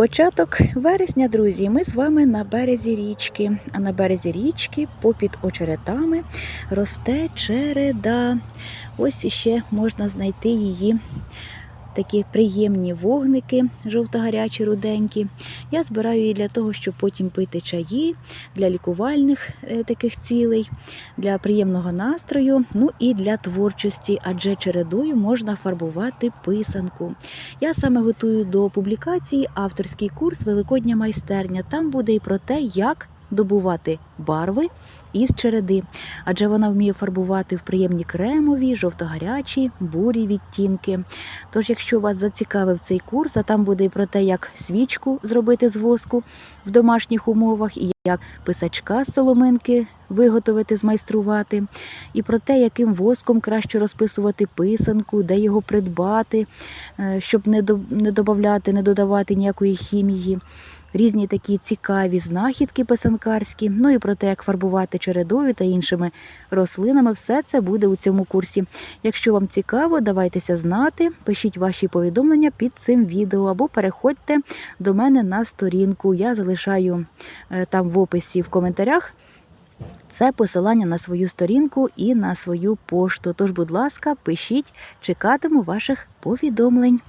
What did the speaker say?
Початок вересня, друзі. Ми з вами на березі річки. А на березі річки, попід очеретами, росте череда. Ось іще можна знайти її. Такі приємні вогники, жовто-гарячі, руденькі. Я збираю її для того, щоб потім пити чаї для лікувальних е, таких цілей, для приємного настрою, ну і для творчості, адже чередою можна фарбувати писанку. Я саме готую до публікації авторський курс Великодня майстерня. Там буде і про те, як добувати барви із череди, адже вона вміє фарбувати в приємні кремові, жовто-гарячі, бурі відтінки. Тож, якщо вас зацікавив цей курс, а там буде і про те, як свічку зробити з воску в домашніх умовах, і як писачка з соломинки виготовити, змайструвати, і про те, яким воском краще розписувати писанку, де його придбати, е, щоб не до- не додавати, не додавати ніякої хімії. Різні такі цікаві знахідки писанкарські, ну і про те, як фарбувати чередою та іншими рослинами, все це буде у цьому курсі. Якщо вам цікаво, давайтеся знати, пишіть ваші повідомлення під цим відео або переходьте до мене на сторінку. Я залишаю е, там в описі в коментарях. Це посилання на свою сторінку і на свою пошту. Тож, будь ласка, пишіть, чекатиму ваших повідомлень.